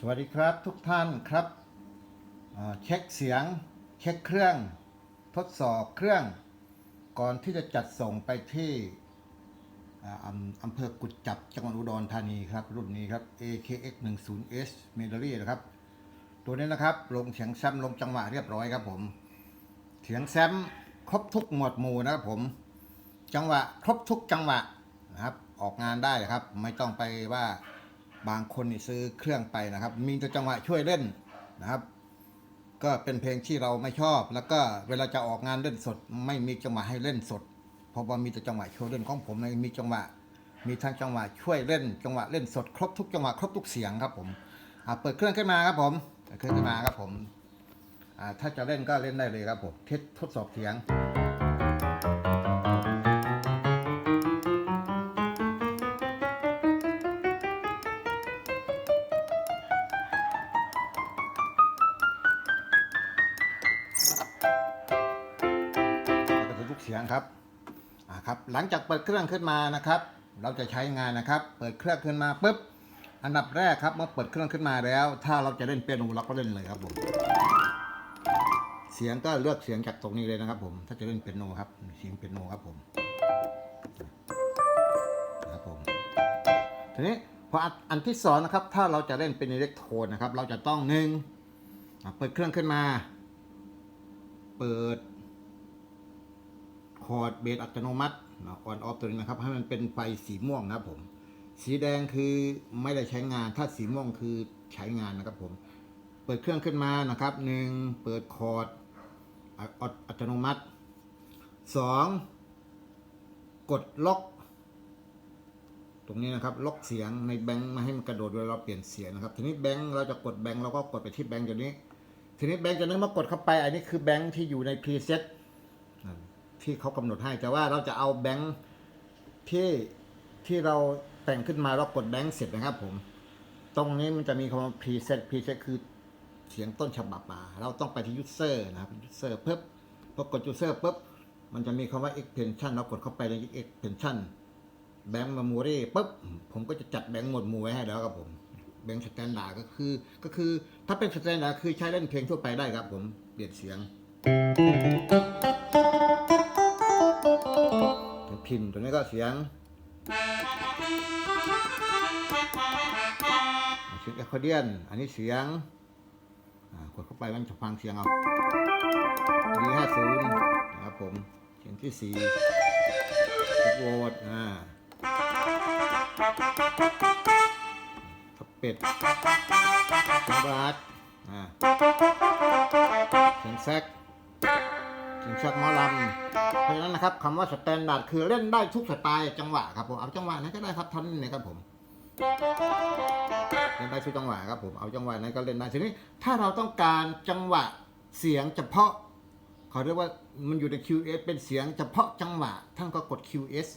สวัสดีครับทุกท่านครับเช็คเสียง เช็คเครื่อง ทดสอบเครื่อง ก่อนที่จะจัดส่งไปที่อำอำเภอกุดจับจังหวัดอุดรธานีครับ รุ่นนี้ครับ AKX 1 0 S m e d a l y นะครับ ตัวนี้นะครับ ลงเสียงแซมลงจังหวะเรียบร้อยครับผม เสียงแซมครบทุกหมวดหมู่นะครับผม จังหวะครบทุกจังหวะนะครับ ออกงานได้ครับ ไม่ต้องไปว่า บางคนนี่ซื้อเครื่องไปนะครับ มีแต่จังหวะช่วยเล่นนะครับ ก็เป็นเพลงที่เราไม่ชอบ แล้วก็เวลาจะออกงานเล่นสด ไม่มีจังหวะให้เล่นสด เพราะว่ามีแต่จังหวะช่วยเล่นของผมเลยมีจังหวะ มีทั้งจังหวะช่วยเล่น จังหวะเล่นสด ครบทุกจังหวะครบทุกเสียงครับผมอ่าเปิดเครื่องขึ้นมาครับผมเครื่องขึ้นมาครับผมอ่าถ้าจะเล่นก็เล่นได้เลยครับผมทดสอบเสียง เสียงครับอ่าครับหลังจากเปิดเครื่องขึ้นมานะครับ เราจะใช้งานนะครับ เปิดเครื่องขึ้นมาปุ๊บอันดับแรกครับเมื่อเปิดเครื่องขึ้นมาแล้ว ถ้าเราจะเล่นเปียโนเราก็เล่นเลยครับผมเสียงก็เลือกเสียงจากตรงนี้เลยนะครับ ผมถ้าจะเล่นเปียโนครับเสียงเปียโนครับผมครับผมทีนี้พออันที่สองนะครับ ถ้าเราจะเล่นเป็นอิเล็กโทรนนะครับ เราจะต้องหนึ่งเปิดเครื่องขึ้นมา เปิด คอร์ดเบสอัตโนมัตินะออนออฟตัวนี้นะครับ ให้มันเป็นไฟสีม่วงนะครับผม สีแดงคือไม่ได้ใช้งาน ถ้าสีม่วงคือใช้งานนะครับผม เปิดเครื่องขึ้นมานะครับหนึ่งเปิดคอร์ดอะอัตอัตโนมัติสองกดล็อก ตรงนี้นะครับ ล็อกเสียงในแบงค์มาให้มันกระโดดเวลาเราเปลี่ยนเสียงนะครับ ทีนี้แบงค์เราจะกดแบงค์เราก็กดไปที่แบงค์ตัวนี้ ทีนี้แบงค์ตัวนี้มากดเข้าไป อันนี้คือแบงค์ที่อยู่ในพรีเซ็ต ที่เขากำหนดให้ แต่ว่าเราจะเอาแบงค์ที่ที่เราแต่งขึ้นมาเรากดแบงค์เสร็จนะครับผม ตรงนี้มันจะมีคำว่า preset preset คือเสียงต้นฉบับมาเราต้องไปที่ user นะครับ user ปุ๊บพอกด user ปุ๊บมันจะมีคำว่า extension เรากดเข้าไปใน extension แบงค์ memory ปุ๊บผมก็จะจัดแบงค์หมวดหมู่ไว้ให้แล้วครับผมแบงค์สแตนดาร์ดก็คือก็คือถ้าเป็นสแตนดาร์ดคือใช้เล่นเพลงทั่วไปได้ครับผมเปลี่ยนเสียง ก็เสียงเสียงแอคคอร์เดียน อันนี้เสียงกดเข้าไปมันจะฟังเสียงเอาดีห้าศูนย์นะครับผมเสียงที่สี่โวตอ่าทับเป็ดเสียงบาสอ่าเสียงแซก ถึงชักหมอลำเพราะฉะนั้นนะครับคำว่าสแตนดาร์ดคือเล่นได้ทุกสไตล์จังหวะครับผมเอาจังหวะไหนก็ได้ครับท่านนี่ครับผมเล่นได้ทุกจังหวะครับผมเอาจังหวะไหนก็เล่นได้ทีนี้ถ้าเราต้องการจังหวะเสียงเฉพาะเขาเรียกว่ามันอยู่ใน QS เป็นเสียงเฉพาะจังหวะท่านก็กด QS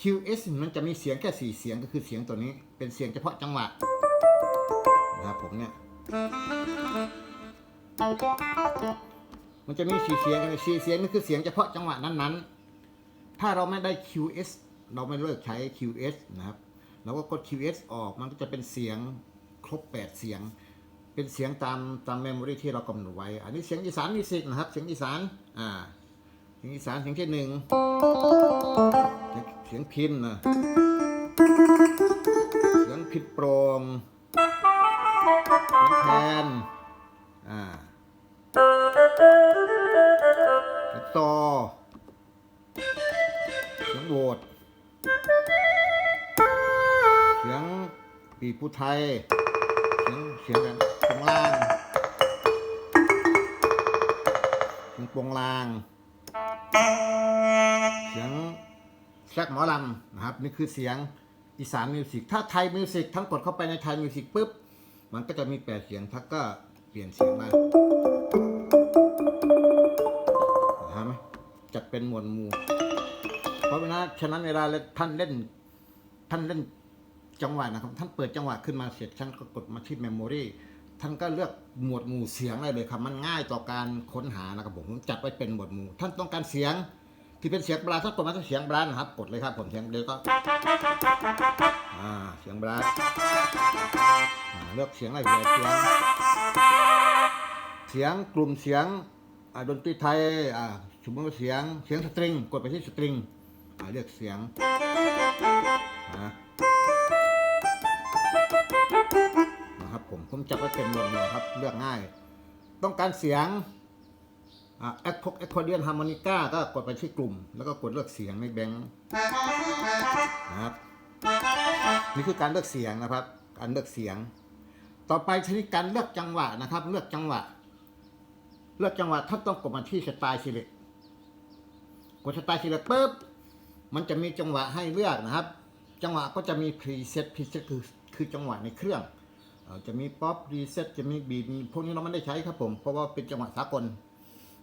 QS มันจะมีเสียงแค่สี่เสียงก็คือเสียงตัวนี้เป็นเสียงเฉพาะจังหวะนะครับผมเนี่ย มันจะมีสีเสียงสีเสียงนี่คือเสียงเฉพาะจังหวะนั้นๆ ถ้าเราไม่ได้ QS เราไม่เลิกใช้ QS นะครับ เราก็กด QS ออก มันก็จะเป็นเสียงครบ 8 เสียง เป็นเสียงตามตามเมมโมรีที่เรากำหนดไว้ อันนี้เสียงอีสานมิวสิกนะครับ เสียงอีสาน อ่า เสียงอีสานเสียงที่หนึ่งเสียงพินนะ เสียงผิดโปร่งเสียงแคนอ่า เสียงต่อเสียงโหวตเสียงปีผู้ไทย เสียงเสียงกันโปงล่างเสียงปงลาง เสียงแซกหมอลำนะครับ นี่คือเสียงอีสานมิวสิกถ้าไทยมิวสิกทั้งกดเข้าไปในไทยมิวสิกปุ๊บ มันก็จะมีแปดเสียงถ้าก็เปลี่ยนเสียงได้ เป็นหมวดหมู่ เพราะเวลาฉะนั้นเวลาท่านเล่น ท่านเล่นจังหวะนะครับ ท่านเปิดจังหวะขึ้นมาเสร็จท่านก็กดมาที่เมมโมรีท่านก็เลือกหมวดหมู่เสียงได้เลยครับ มันง่ายต่อการค้นหานะครับผมจัดไว้เป็นหมวดหมู่ ท่านต้องการเสียงที่เป็นเสียงบราท่านกดมาที่เสียงบรานะครับ กดเลยครับผมเสียงเดียวก็อ่าเสียงบราเลือกเสียงอะไรเลือกเสียงเสียงกลุ่มเสียงดนตรีไทยอ่า สมมติว่าเสียงเสียงสตริง กดไปที่สตริงเลือกเสียงนะครับผมผมจับไว้เป็นหมวดหมู่ครับเลือกง่าย ต้องการเสียงแอคพกแอคคอร์เดียนฮาร์โมนิก้าก็กดไปที่กลุ่ม แล้วก็กดเลือกเสียงในแบงค์นะครับนี่คือการเลือกเสียงนะครับ การเลือกเสียง ต่อไปชนิดการเลือกจังหวะนะครับ เลือกจังหวะ เลือกจังหวะท่านต้องกดมาที่สไตล์ซิเล็ก กดสไตล์ซิเล็กปุ๊บมันจะมีจังหวะให้เลือกนะครับ จังหวะก็จะมีพรีเซ็ตพรีเซ็ตคือคือจังหวะในเครื่องจะมีป๊อปรีเซ็ตจะมีบีมพวกนี้เราไม่ได้ใช้ครับผม เพราะว่าเป็นจังหวะสากล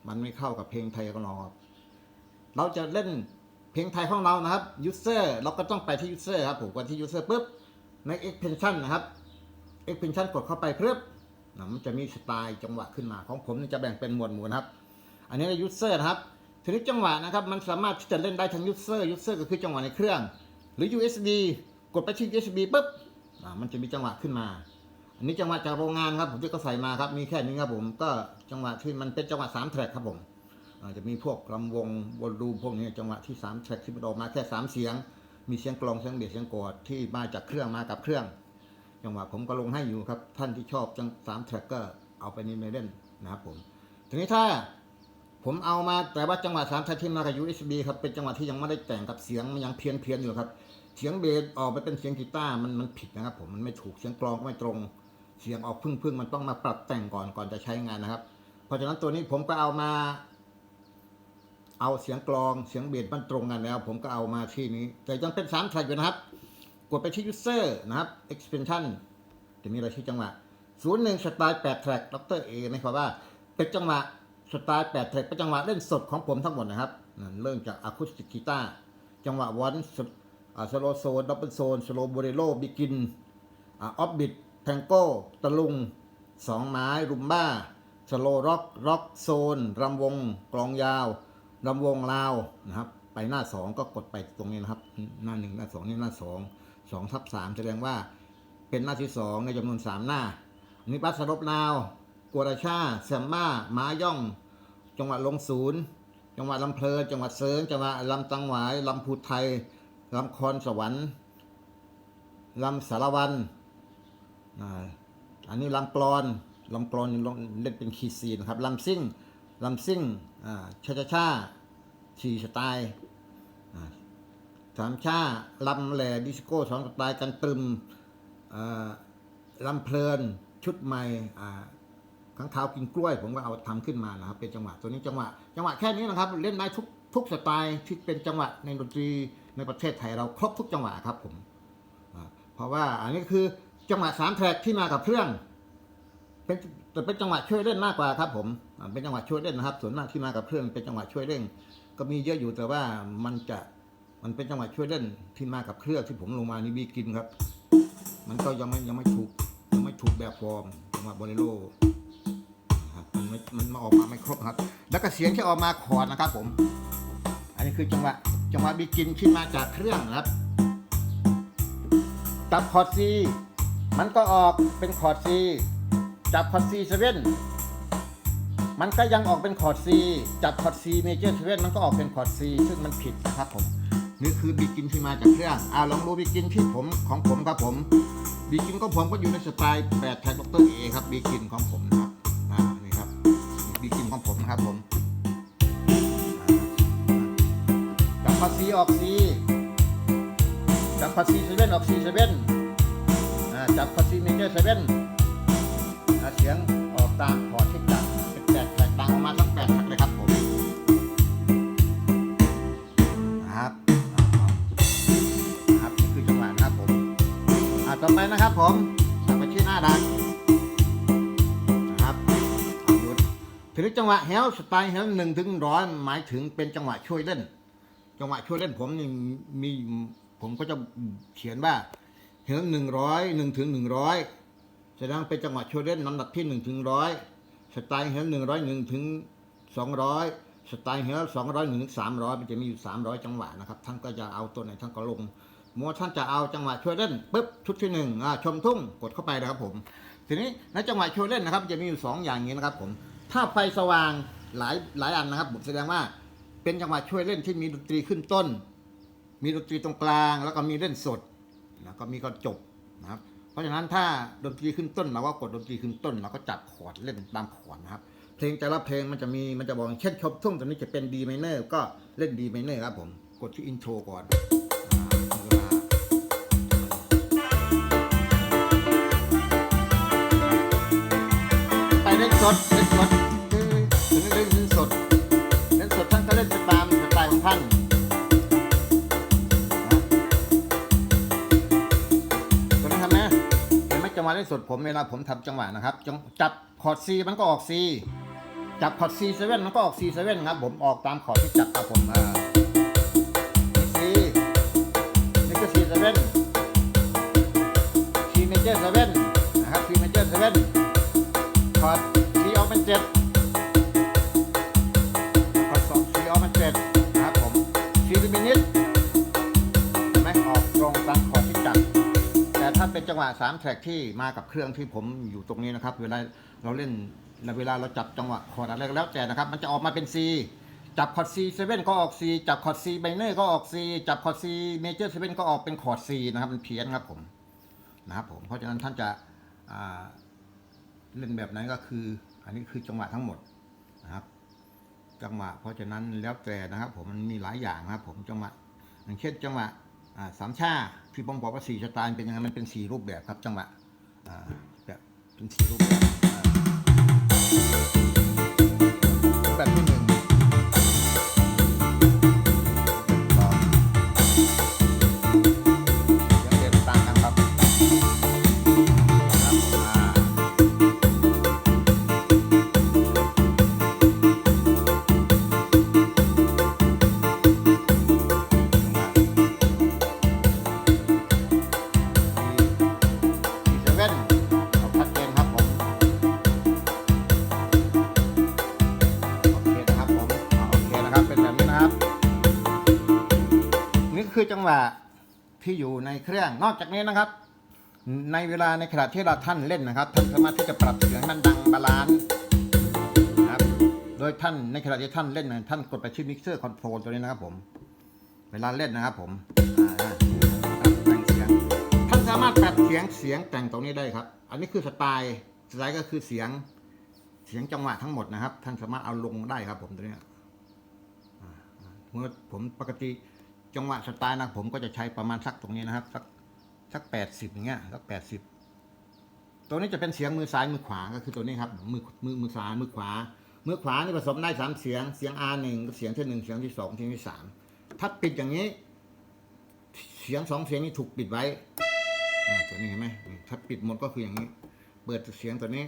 มันไม่เข้ากับเพลงไทยของเราครับเราจะเล่นเพลงไทยของเรานะครับยูเซอร์เราก็ต้องไปที่ยูเซอร์ครับผมกดที่ยูเซอร์ปุ๊บใน extension นะครับ extension กดเข้าไปเพิ่มมันจะมีสไตล์จังหวะขึ้นมาของผมจะแบ่งเป็นหมวดหมู่นะครับ อันนี้ในยูเซอร์นะครับ ทีนี้จังหวะนะครับมันสามารถที่จะเล่นได้ทั้งยูเซอร์ยูเซอร์ก็คือจังหวะในเครื่อง หรือ USB กดไปที่ USB ปุ๊บอ่ามันจะมีจังหวะขึ้นมา อันนี้จังหวะจากโรงงานครับผมที่เขาใส่มาครับมีแค่นี้ครับผมก็จังหวะที่มันเป็นจังหวะ3แทร็กครับผมอ่าจะมีพวกลำวงวอลลุ่มพวกนี้จังหวะที่3แทร็กที่มันออกมาแค่สามเสียง มีเสียงกลองเสียงเบสเสียงกอดที่มาจากเครื่องมากับเครื่อง จังหวะผมก็ลงให้อยู่ครับท่านที่ชอบจังสามแทร็กก็เอาไปนี่มาเล่นนะครับผมทีนี้ถ้า ผมเอามาแต่ว่าจังหวะสามแทร็กที่มากับ USB ครับเป็นจังหวะที่ยังไม่ได้แต่งกับเสียงมันยังเพี้ยนเพียนๆอยู่ครับ เสียงเบสออกไปเป็นเสียงกีตาร์มันมันผิดนะครับ ผมมันไม่ถูกเสียงกลองก็ไม่ตรง เสียงออกพึ่งพึ่งๆมันต้องมาปรับแต่งก่อนก่อนจะใช้งานนะครับ เพราะฉะนั้นตัวนี้ผมก็เอามา เอาเสียงกลองเสียงเบสมันตรงกันแล้ว ผมก็เอามาที่นี้ แต่ยังเป็นสามแทร็กอยู่นะครับ กดไปที่ user นะครับ expansion จะมีอะไรชื่อจังหวะศูนย์หนึ่งสไตล์แปดแทร็กดรเอนะครับว่าเป็นจังหวะ สไตล์แปดแทร็กเป็นจังหวะเล่นสดของผมทั้งหมดนะครับ เริ่มจากอะคูสติกกีตาร์จังหวะวันสโลโซนดับเบิลโซนสโลโบเรโลบิกินออฟบิดแทงโก้ตะลุงสองไม้รุมบ้าสโลร็อกร็อกโซนรำวงกลองยาวรำวงลาวนะครับ ไปหน้าสองก็กดไปตรงนี้นะครับ หน้าหนึ่งหน้าสองนี่หน้าสองสองทับสามแสดงว่าเป็นหน้าที่สองในจำนวนสามหน้าอันนี้บัสสรบนาว กัวราชาแซมบ้ามาย่อง จังหวัดลงศูนย์ จังหวัดลำเพลินจังหวัดเซิงจังหวัดลำตังหวายลำพูไทยลำคอนสวรรค์ลำสารวันอันนี้ลำกรอนลำกรอนเล่นเป็นคีย์ซีนะครับลำซิ่งลำซิ่งอ่าชาชาชาทีสไตล์สามชาลำแหล่ดิสโก้สองสไตล์กันตรึมลำเพลินชุดใหม่ อ่าข้งเท้ากินกล้วย ผมก็เอาทำขึ้นมานะครับ เป็นจังหวะตัวนี้จังหวะ จังหวะแค่นี้นะครับ เล่นได้ทุกทุกสไตล์ที่เป็นจังหวะในดนตรีในประเทศไทยเราครบทุกจังหวะครับผมเพราะว่าอันนี้คือจังหวะสามแทร็กที่มากับเครื่องเป็นแต่เป็นจังหวะช่วยเล่นมากกว่าครับผมเป็นจังหวะช่วยเล่นนะครับ ส่วนมากที่มากับเครื่องเป็นจังหวะช่วยเล่น ก็มีเยอะอยู่แต่ว่ามันจะมันเป็นจังหวะช่วยเล่นที่มากับเครื่องที่ผมลงมานี่บีกินครับ มันก็ยังไม่ยังไม่ถูกยังไม่ถูกแบบฟอร์มจังหวะโบเลโร มันมันมาออกมาไม่ครบครับ แล้วก็เสียงที่ออกมาคอร์ดนะครับผม อันนี้คือจังหวะจังหวะบีกินขึ้นมาจากเครื่องนะครับ จับคอร์ดซีมันก็ออกเป็นคอร์ดซีจับคอร์ดซีเซเว่นมันก็ยังออกเป็นคอร์ดซีจับคอร์ดซีเมเจอร์เซเว่นมันก็ออกเป็นคอร์ดซีซึ่งมันผิดนะครับผมนี่คือบีกินที่มาจากเครื่องอ่าลองดูบีกินที่ผมของผมครับผมบีกินของผมก็อยู่ในสไตล์แปดแท็กดรเอครับบีกินของผมนะ ครับผมจับคอร์ดซีออกซีจับคอร์ดซีเซเว่นออกซีเซเว่นอ่าจับคอร์ดซีเมเจอร์เซเว่นเสียงออกตามคอร์ดที่จัดเป็นแปดแทร็กดังออกมาทั้งแปดแทร็กเลยครับผมนะครับครับนี่คือจังหวะนะครับผมต่อไปนะครับผมกลับไปที่หน้าดัน ทีนี้จังหวะแฮลสไตล์แฮลหนึ่งถึงร้อยหมายถึงเป็นจังหวะช่วยเล่น จังหวะช่วยเล่นผมนี่มีผมก็จะเขียนว่าแฮลหนึ่งร้อยหนึ่งถึงหนึ่งร้อยแสดงเป็นจังหวะโชว์เล่นลำดับที่1ถึงร้อยสไตล์เฮลหนึ่งร้อยหนึ่งถึงสองร้อยสไตล์เฮลสองร้อยหนึ่งถึงสามร้อยมันจะมีอยู่สามร้อยจังหวะนะครับ ท่านก็จะเอาตัวไหนท่านก็ลงมัวท่านจะเอาจังหวะช่วยเล่นปุ๊บชุดที่หนึ่งชมทุ่งกดเข้าไปนะครับผม ทีนี้ในจังหวะช่วยเล่นนะครับ จะมีอยู่สองอย่างนี้นะครับผม ถ้าไฟสว่างหลายหลายอันนะครับผมแสดงว่าเป็นจังหวะช่วยเล่นที่มีดนตรีขึ้นต้น มีดนตรีตรงกลาง แล้วก็มีเล่นสดแล้วก็มีก็จบนะครับ เพราะฉะนั้นถ้าดนตรีขึ้นต้นเราก็กดดนตรีขึ้นต้นเราก็จับคอร์ดเล่นตามคอร์ดนะครับ เพลงแต่ละเพลงมันจะมีมันจะบอกเช่นชมทุ่งตัวนี้จะเป็น D minor ก็เล่น D minor ครับผมกดที่อินโทรก่อนไปเล่นสด วะเล่นสดผมเวลาผมทำจังหวะนะครับจังจับคอร์ดซีมันก็ออกซีจับคอร์ดซีเซเว่นมันก็ออกซีเซเว่นครับผมออกตามคอร์ดที่จับครับผมอ่าซีนี่ก็ซีเซเว่นซีเมเจอร์เซเว่นนะครับซีเมเจอร์เซเว่นคอร์ดซีออกเป็นเจ็ด จังหวะ3แทร็กที่มากับเครื่องที่ผมอยู่ตรงนี้นะครับ เวลาเราเล่นเวลาเราจับจังหวะคอร์ดอะไรก็แล้วแต่นะครับ มันจะออกมาเป็น C จับคอร์ด C 7ก็ออก C จับคอร์ด C ไบเนอร์ก็ออก C จับคอร์ด C เมเจอร์7ก็ออกเป็นคอร์ด C นะครับมันเพี้ยนครับผมนะครับผมเพราะฉะนั้นท่านจะเล่นแบบไหนก็คือ อันนี้คือจังหวะทั้งหมดนะครับ จังหวะเพราะฉะนั้นแล้วแต่นะครับ ผมมันมีหลายอย่างนะครับ ผมจังหวะอย่างเช่นจังหวะ อ่าสามชาที่ปองบอกว่าสี่สไตล์เป็นยังไงมันเป็นสี่รูปแบบครับจังหวะอ่าแบบเป็นสี่รูปแบบ วะที่อยู่ในเครื่องนอกจากนี้นะครับ ในเวลาในขณะที่เราท่านเล่นนะครับ ท่านสามารถที่จะปรับเสียงมันดังบาลานซ์นะครับโดยท่านในขณะที่ท่านเล่นนะท่านกดไปที่มิกเซอร์คอนโทรลตัวนี้นะครับผมเวลาเล่นนะครับผมแต่งเสียงท่านสามารถปรับเสียงเสียงแต่งตรงนี้ได้ครับ อันนี้คือสไตล์สไตล์ก็คือเสียงเสียงจังหวะทั้งหมดนะครับ ท่านสามารถเอาลงได้ครับผมตัวนี้เมื่อผมปกติ จังหวะสไตล์นะผมก็จะใช้ประมาณสักตรงนี้นะครับ สักสักแปดสิบอย่างเงี้ยสักแปดสิบตัวนี้จะเป็นเสียงมือซ้ายมือขวาก็คือตัวนี้ครับมือมือมือซ้ายมือขวามือขวานี่ผสมได้สามเสียงเสียง R หนึ่งเสียงที่หนึ่งเสียงที่สองเสียงที่สามถ้าปิดอย่างนี้ เสียงสองเสียงนี้ถูกปิดไว้ตัวนี้เห็นไหมถ้าปิดหมดก็คืออย่างนี้ เปิดเสียงตัวนี้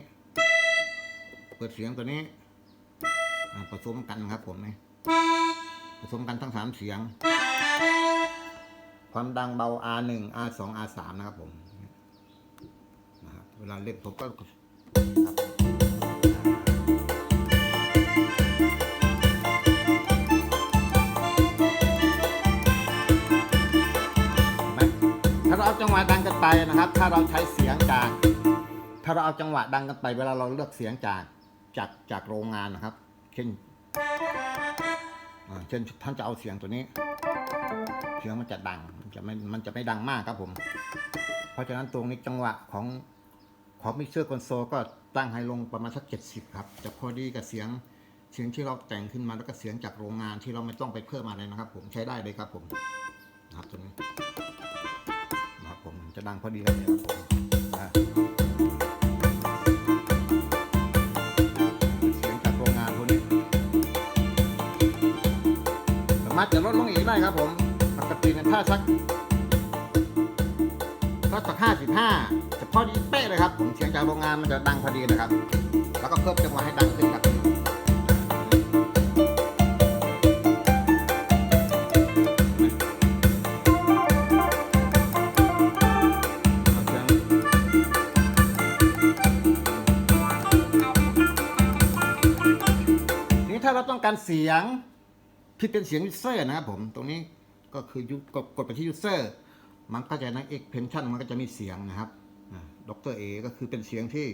เปิดเสียงตัวนี้ผสมกันครับผมนี่ผสมกันทั้งสามเสียง ความดังเบา R1 R2 R3 นะครับผมนะครับเวลาเล่นผมก็ถ้าเราเอาจังหวะดังกันไปนะครับ ถ้าเราใช้เสียงจาก ถ้าเราเอาจังหวะดังกันไป เวลาเราเลือกเสียงจากจากจากโรงงานนะครับ เช่นเช่นท่านจะเอาเสียงตัวนี้ เสียงมันจะดัง จะไม่มันจะไม่ดังมากครับผม เพราะฉะนั้นตรงนี้จังหวะของของมิกเซอร์คอนโซลก็ตั้งให้ลงประมาณสักเจ็ดสิบครับ จะพอดีกับเสียงเสียงที่เราแต่งขึ้นมาแล้วก็เสียงจากโรงงานที่เราไม่ต้องไปเพิ่มอะไรนะครับ ผมใช้ได้เลยครับผมนะครับตัวนี้นะครับผมจะดังพอดีกันเลยครับผมอ่าเสียงจากโรงงานพวกนี้สามารถจะลดลงอีกได้ครับผม ปกติเนี่ยถ้าสักก็สักห้าสิบห้าจะพอดีเป๊ะเลยครับ ผมเสียงจากโรงงานมันจะดังพอดีนะครับ แล้วก็เพิ่มจังหวะให้ดังขึ้นครับนี้ถ้าเราต้องการเสียงที่เป็นเสียงยูเซอร์นะครับผมตรงนี้ ก็คือยุกดกดไปที่ยูเซอร์มันก็จะในเอ็กเพนชั่นมันก็จะมีเสียงนะครับด็อกเตอร์เอก็คือเป็นเสียงที่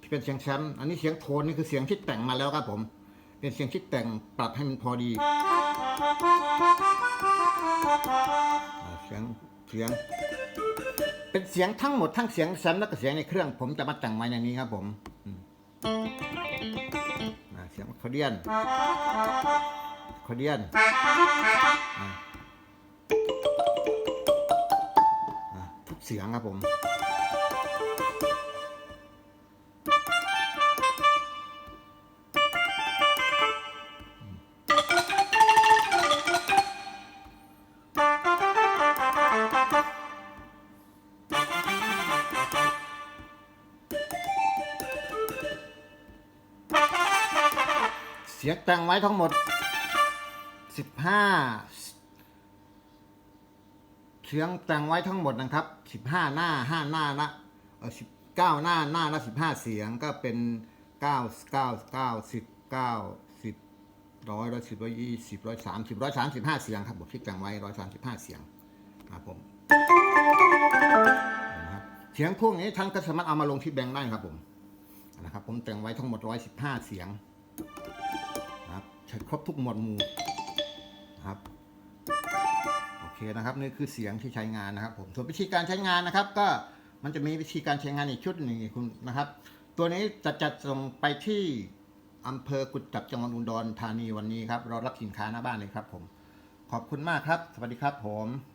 ที่เป็นเสียงแชมป์อันนี้เสียงโทนนี่คือเสียงที่แต่งมาแล้วครับผม เป็นเสียงที่แต่งปรับให้มันพอดี เสียงเสียง เป็นเสียงทั้งหมดทั้งเสียงแซมและก็เสียงในเครื่อง ผมจะมาแต่งไว้ในนี้ครับผมเสียงคอเดียนคอเดียน สียงครับผม เสียงแต่งไว้ทั้งหมด 15เสียงแต่งไว้ทั้งหมดนะครับ 15หน้า5หน้านะเออ19หน้าหน้าละ15เสียงก็เป็น9 9 9 10 9 10ร้อยร้อยสิบร้อยยี่สิบร้อยสามสิบร้อยสามสิบห้าเสียงครับผมที่แต่งไว้ร้อยสามสิบห้าเสียงนะครับผมเสียงพวกนี้ท่านก็สามารถเอามาลงที่แบงค์ได้ครับผมนะครับ ผมแต่งไว้ทั้งหมดร้อยสิบห้าเสียงนะครับใช้ครบทุกหมวดหมู่ครับ เคนะครับนี่คือเสียงที่ใช้งานนะครับผมส่วนวิธีการใช้งานนะครับ ก็มันจะมีวิธีการใช้งานอีกชุดหนึ่งคุณนะครับ ตัวนี้จะจัดส่งไปที่อำเภอกุดจับจังหวัดอุดรธานีวันนี้ครับรอรับสินค้าหน้าบ้านเลยครับผมขอบคุณมากครับ สวัสดีครับผม